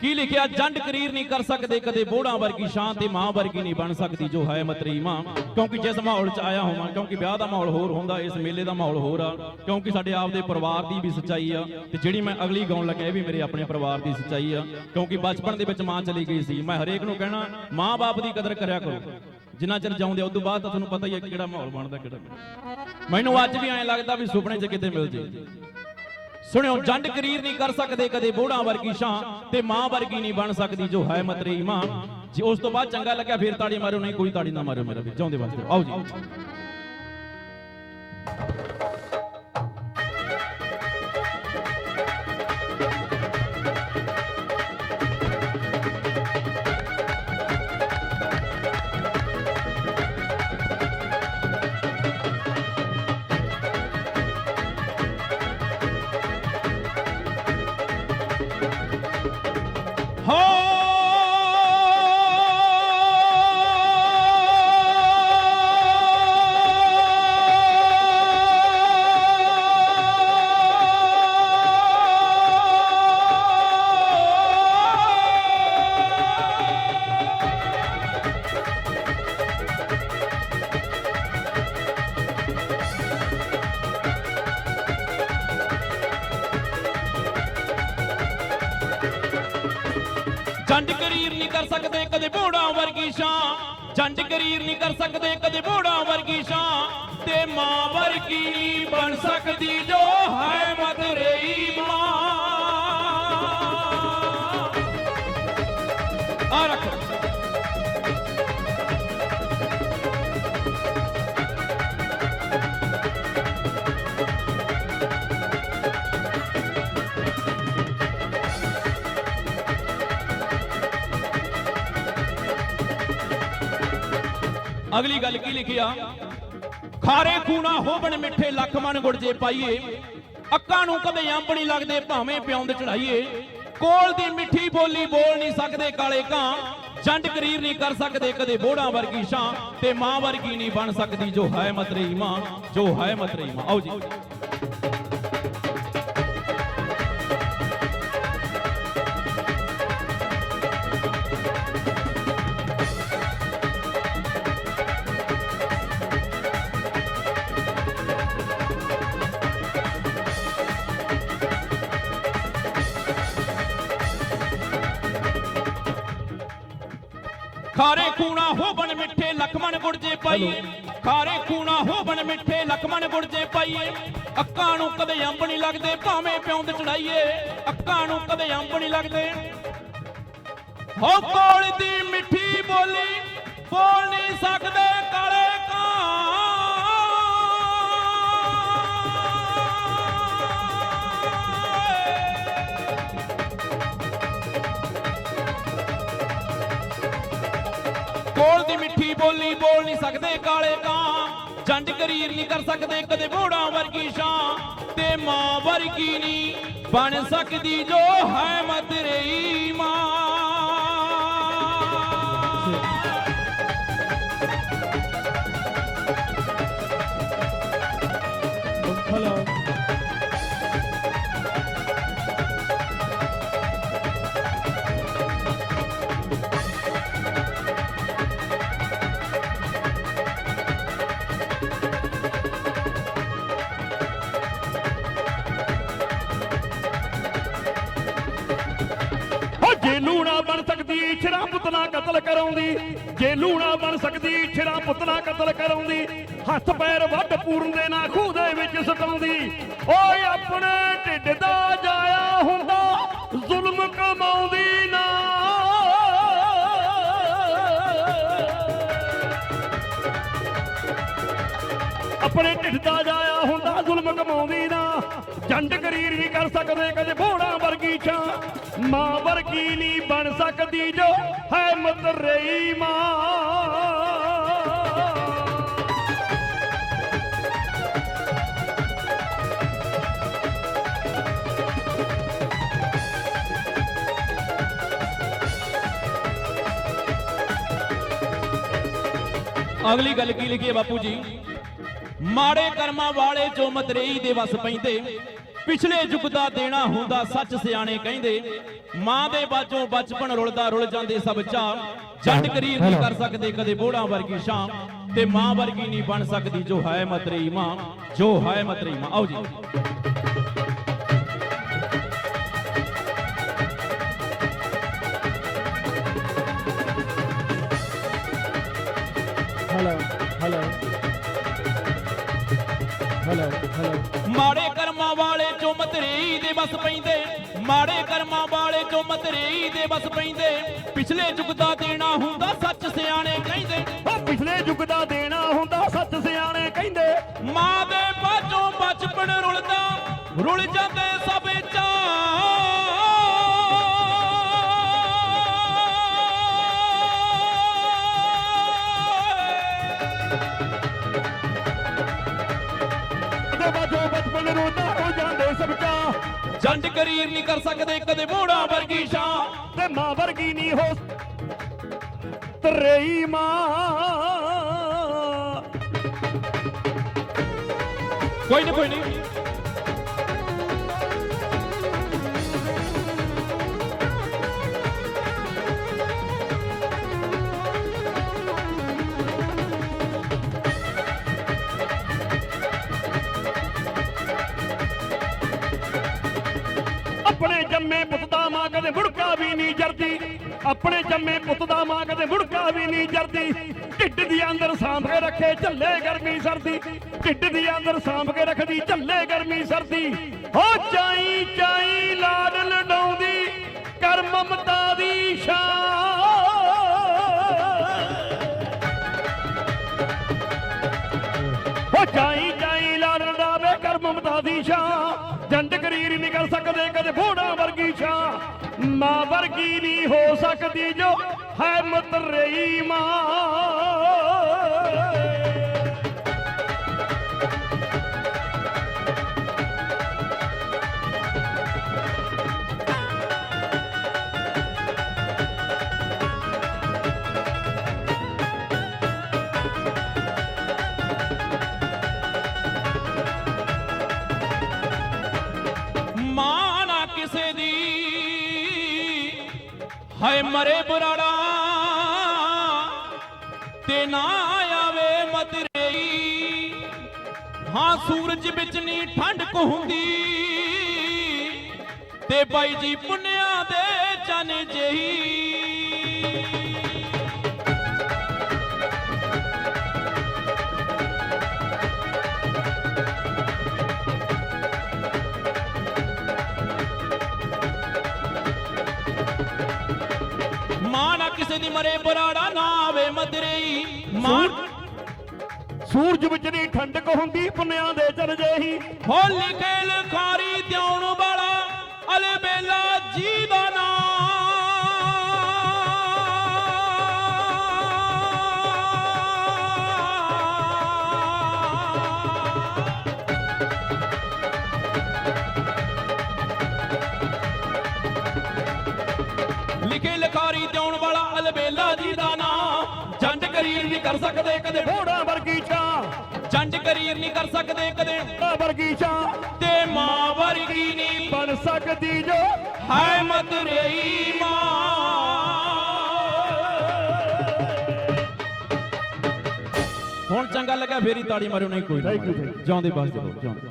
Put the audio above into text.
ਕੀ ਲਿਖਿਆ? ਜੰਡ ਕਰੀਰ ਨਹੀਂ ਕਰ ਸਕਦੇ, ਕਦੇ ਬੋੜਾਂ ਵਰਗੀ ਸ਼ਾਨ ਤੇ ਮਾਂ ਵਰਗੀ ਨਹੀਂ ਬਣ ਸਕਦੀ ਜੋ ਹੈ ਮਤਰੀ ਮਾਂ। ਕਿਉਂਕਿ ਜਿਸ ਮਾਹੌਲ 'ਚ ਆਇਆ ਹੋਵਾਂ, ਕਿਉਂਕਿ ਵਿਆਹ ਦਾ ਮਾਹੌਲ ਹੋਰ ਹੁੰਦਾ, ਇਸ ਮੇਲੇ ਦਾ ਮਾਹੌਲ ਹੋਰ ਆ, ਕਿਉਂਕਿ ਸਾਡੇ ਆਪ ਦੇ ਪਰਿਵਾਰ ਦੀ ਵੀ ਸੱਚਾਈ ਆ, ਤੇ ਜਿਹੜੀ ਮੈਂ ਅਗਲੀ ਗਾਉਣ ਲੱਗਾ ਇਹ ਵੀ ਮੇਰੇ ਆਪਣੇ ਪਰਿਵਾਰ ਦੀ ਸੱਚਾਈ ਆ, ਕਿਉਂਕਿ ਬਚਪਨ ਦੇ ਵਿੱਚ ਮਾਂ ਚਲੀ ਗਈ ਸੀ। ਮੈਂ ਹਰੇਕ ਨੂੰ ਕਹਿਣਾ, ਮਾਂ-ਬਾਪ ਦੀ ਕਦਰ ਕਰਿਆ ਕਰੋ। ਜਿੰਨਾ ਚਿਰ ਜਾਉਂਦੇ ਉਸ ਤੋਂ ਬਾਅਦ ਤਾਂ ਤੁਹਾਨੂੰ ਪਤਾ ਹੀ ਹੈ ਕਿਹੜਾ ਮਾਹੌਲ ਬਣਦਾ, ਕਿਹੜਾ ਮੈਨੂੰ ਅੱਜ ਵੀ ਐਂ ਲੱਗਦਾ ਵੀ ਸੁਪਨੇ 'ਚ ਕਿਤੇ ਮਿਲ ਜੇ। ਸੁਣਿਓ, ਜੰਡ ਕਰੀਰ ਨਹੀਂ ਕਰ ਸਕਦੇ, ਕਦੇ ਬੋੜਾਂ ਵਰਗੀ ਸ਼ਾਂ ਤੇ ਮਾਂ ਵਰਗੀ ਨਹੀਂ ਬਣ ਸਕਦੀ ਜੋ ਹੈ ਮਤਰੇ ਇਮਾਂ ਜੇ ਉਸ ਤੋਂ ਬਾਅਦ ਚੰਗਾ ਲੱਗਿਆ, ਫੇਰ ਤਾੜੀ ਮਾਰਿਓ, ਨਹੀਂ, ਕੋਈ ਤਾੜੀ ਨਾ ਮਾਰਿਓ ਮੇਰਾ ਵੀ ਜਾਉਂਦੇ ਵਾਸਤੇ। ਆਓ ਜੀ। ਜੰਡ ਕਰੀਰ ਨਹੀਂ ਕਰ ਸਕਦੇ, ਕਦੇ ਬੋੜਾਂ ਵਰਗੀ ਸ਼ਾਂ। ਜੰਡ ਕਰੀਰ ਨਹੀਂ ਕਰ ਸਕਦੇ, ਕਦੇ ਬੋੜਾਂ ਵਰਗੀ ਸ਼ਾਂ। ਤੇ ਮਾਂ ਵਰਗੀ ਨਹੀਂ ਬਣ ਸਕਦੀ ਜੋ ਅਗਲੀ ਗੱਲ ਕੀ ਲਿਖਿਆ ਖਾਰੇ ਖੂਣਾ ਹੋਵਣ ਮਿੱਠੇ ਲੱਖ ਮਨ ਗੁੜ ਜੇ ਪਾਈਏ ਅੱਕਾਂ ਨੂੰ ਕਦੇ ਅੰਬ ਨਹੀਂ ਲੱਗਦੇ, ਭਾਵੇਂ ਪਿਆਉਂਦੇ ਚੜਾਈਏ। ਕੋਲ ਦੀ ਮਿੱਠੀ ਬੋਲੀ ਬੋਲ ਨਹੀਂ ਸਕਦੇ, ਕਾਲੇ ਕਾਂ। ਜੰਡ ਕਰੀਰ ਨਹੀਂ ਕਰ ਸਕਦੇ, ਕਦੇ ਬੋੜਾਂ ਵਰਗੀ ਸ਼ਾਂ ਤੇ ਮਾਂ ਵਰਗੀ ਨਹੀਂ ਬਣ ਸਕਦੀ, ਜੋ ਹੈ ਮਤਰੇਈ ਮਾਂ, ਜੋ ਹੈ ਮਤਰੇਈ ਮਾਂ। ਆਓ ਜੀ। ਖਾਰੇ ਖੂਣਾ ਹੋਵਣ ਮਿੱਠੇ ਲਖਮਣ ਗੁੜ ਜੇ ਪਾਈਏ ਖਾਰੇ ਖੂਣਾ ਹੋਵਣ ਮਿੱਠੇ ਲਖਮਣ ਗੁੜ ਜੇ ਪਾਈਏ ਅੱਕਾਂ ਨੂੰ ਕਦੇ ਅੰਬ ਨਹੀਂ ਲੱਗਦੇ ਭਾਵੇਂ ਪਿਉਂਦ ਚੜਾਈਏ। ਅੱਕਾਂ ਨੂੰ ਕਦੇ ਅੰਬ ਨਹੀਂ ਲੱਗਦੇ। ਹੋ ਕੋਲ ਦੀ ਮਿੱਠੀ ਬੋਲੀ ਬੋਲ ਨਹੀਂ ਸਕਦੇ। ਬੋਲੀ ਬੋਲ ਨਹੀਂ ਸਕਦੇ, ਕਾਲੇ ਕਾਂ। ਜੰਡ ਕਰੀਰ ਨਹੀਂ ਕਰ ਸਕਦੇ, ਕਦੇ ਬੋੜਾਂ ਵਰਗੀ ਸ਼ਾਂ ਤੇ ਮਾਂ ਵਰਗੀ ਨਹੀਂ ਬਣ ਸਕਦੀ ਜੋ ਹੈ ਮਤਰੇਈ ਮਾਂ। ਛਰਾ ਕਤਲ ਕਰਾਉਂਦੀ, ਜੇ ਲੂਣਾ ਬਣ ਸਕਦੀ ਛਰਾ ਪੁੱਤਨਾ ਕਤਲ ਕਰਾਉਂਦੀ, ਹੱਥ ਪੈਰ ਵੱਢ ਪੂਰਨ ਦੇ ਨਾ ਖੂਹ ਦੇ ਵਿੱਚ ਸਤਾਉਂਦੀ ਓਏ ਆਪਣੇ ਢਿੱਡ ਦਾ ਜਾਇਆ ਹੁੰਦਾ, ਜ਼ੁਲਮ ਕਮਾਉਂਦੀ ਨਾ। ਆਪਣੇ ਢਿੱਡ ਦਾ ਜਾਇਆ ਹੁੰਦਾ, ਜ਼ੁਲਮ ਕਮਾਉਂਦੀ ਨਾ। ਜੰਡ ਕਰੀਰ ਨਹੀਂ ਕਰ ਸਕਦੇ, ਕਦੇ ਭੋੜਾ ਵਰਗੀ ਛਾਂ। ਮਾਂ ਵਰਗੀ ਨਹੀਂ ਬਣ ਸਕਦੀ ਜੋ ਹੈ ਮਤਰੇਈ ਮਾਂ। ਅਗਲੀ ਗੱਲ ਕੀ ਲਿਖੀ ਹੈ ਬਾਪੂ ਜੀ? ਮਾੜੇ ਕਰਮਾਂ ਵਾਲੇ ਜੋ ਮਤਰੇਈ ਦੇ ਵਸ ਪੈਂਦੇ ਪਿਛਲੇ ਯੁੱਗ ਦਾ ਦੇਣਾ ਹੁੰਦਾ ਸੱਚ ਸਿਆਣੇ ਕਹਿੰਦੇ ਮਾਂ ਦੇ ਬਾਝੋਂ ਬਚਪਨ ਰੁਲਦਾ ਰੁਲ ਜਾਂਦੇ ਸਭ ਚਾਹ। ਜੱਟ ਕਰੀਰ ਨਹੀਂ ਕਰ ਸਕਦੇ ਕਦੇ ਬੋੜਾਂ ਵਰਗੀ ਸ਼ਾਂ ਤੇ ਮਾਂ ਵਰਗੀ ਨਹੀਂ ਬਣ ਸਕਦੀ ਜੋ ਹੈ ਮਤਰੀ ਮਾਂ ਜੋ ਹੈ ਮਤਰੀ ਮਾਂ। ਆਓ ਜੀ। Hello, hello, hello. ਮਾੜੇ ਕਰਮਾਂ ਵਾਲੇ ਜੋ ਮਤਰੀ ਦੇ ਬਸ ਪੈਂਦੇ। ਮਾੜੇ ਕਰਮਾਂ ਵਾਲੇ ਜੋ ਮਤਰੀ ਦੇ ਬਸ ਪੈਂਦੇ। ਪਿਛਲੇ ਯੁੱਗ ਦਾ ਦੇਣਾ ਹੁੰਦਾ ਸੱਚ ਸਿਆਣੇ ਕਹਿੰਦੇ। ਉਹ ਪਿਛਲੇ ਯੁੱਗ ਦਾ ਦੇਣਾ ਹੁੰਦਾ ਸੱਚ ਸਿਆਣੇ ਕਹਿੰਦੇ। ਮਾਂ ਦੇ ਬਾਝੋਂ ਬਚਪਨ ਰੁਲਦਾ ਰੁਲ ਜਾਂਦੇ ਸਭ ਤੇ ਬਾਜੋ ਜੰਡ ਕਰੀਰ ਨਹੀਂ ਕਰ ਸਕਦੇ ਕਦੇ ਮੋੜਾ ਵਰਗੀ ਸ਼ਾਂ ਤੇ ਮਾਂ ਵਰਗੀ ਨਹੀਂ ਹੋ ਤਰੇਈ ਮਾਂ। ਕੋਈ ਨਹੀਂ ਕੋਈ ਨਹੀਂ ਜੰਮੇ ਪੁੱਤ ਦਾ ਮਾਂ ਕਦੇ ਮੁੜਕਾ ਵੀ ਨਹੀਂ ਜਰਦੀ। ਆਪਣੇ ਜੰਮੇ ਪੁੱਤ ਦਾ ਮਾਂ ਕਦੇ ਮੁੜਕਾ ਵੀ ਨਹੀਂ ਜਰਦੀ। ਢਿੱਡ ਦੀ ਅੰਦਰ ਸਾਂਭ ਕੇ ਰੱਖੇ ਝੱਲੇ ਗਰਮੀ ਸਰਦੀ। ਢਿੱਡ ਦੀ ਅੰਦਰ ਸਾਂਭ ਕੇ ਰੱਖਦੀ ਝੱਲੇ ਗਰਮੀ ਸਰਦੀ। ਹੋ ਚਾਈ ਚਾਈ ਲਾਡ ਲਡਾਉਂਦੀ ਕਰ ਮਮਤਾ ਦੀ ਸ਼ਾਨ। ਹੋ ਜਾਈ ਜਾਈ ਲਾਲ ਰਡਾਵੇ ਕਰ ਮਮਤਾ ਦੀ ਸ਼ਾਂ ਜੰਡ ਕਰੀਰ ਨਹੀਂ ਕਰ ਸਕਦੇ, ਕਦੇ ਫੋੜਾ ਮਾਂ ਨਹੀਂ ਹੋ ਸਕਦੀ ਜੋ ਹੈ ਮਤਰਈ ਰਹੀ ਮਾਂ ਹਾਏ ਮਰੇ ਬੁਰਾੜਾ, ਤੇ ਨਾ ਆਵੇ ਮਦਰਈ। ਹਾਂ, ਸੂਰਜ ਵਿੱਚ ਨਹੀਂ ਠੰਡ ਕੋ ਹੁੰਦੀ, ਤੇ ਬਾਈ ਜੀ ਪੁੰਨਿਆ ਦੇ ਚਨ ਜਹੀ ਮਦਰਈ ਮਾਂ ਸੂਰਜ ਵਿੱਚ ਨਹੀਂ ਠੰਡਕ ਹੁੰਦੀ ਪੁੰਨਿਆਂ ਦੇ ਚਲ ਜੇਹੀ। ਹੋ ਲਿਖੇ ਲਖਾਰੀ ਦਿਉਣ ਵਾਲਾ ਅਲਬੇਲਾ ਜੀ ਦਾ ਨਾਮ ਕਰੀਰ ਨਹੀਂ ਕਰ ਸਕਦੇ ਕਦੇ। ਫੋੜਾ ਵਰਗੀ ਸ਼ਾਂ ਜੰਡ ਕਰੀਰ ਨਹੀਂ ਕਰ ਸਕਦੇ ਕਦੇ। ਫੋੜਾ ਵਰਗੀ ਸ਼ਾਂ ਤੇ ਮਾਂ ਵਰਗੀ ਨਹੀਂ ਬਣ ਸਕਦੀ ਜੋ। ਹਾਏ ਮਦਰਈ ਮਾਂ। ਹੁਣ ਚੰਗਾ ਲੱਗਾ ਫੇਰੀ ਤਾੜੀ ਮਾਰਿਓ ਨਹੀਂ ਕੋਈ. ਜਿਉਂਦੇ ਬਸਦੇ ਰਹੋ ਜਿਉਂਦੇ।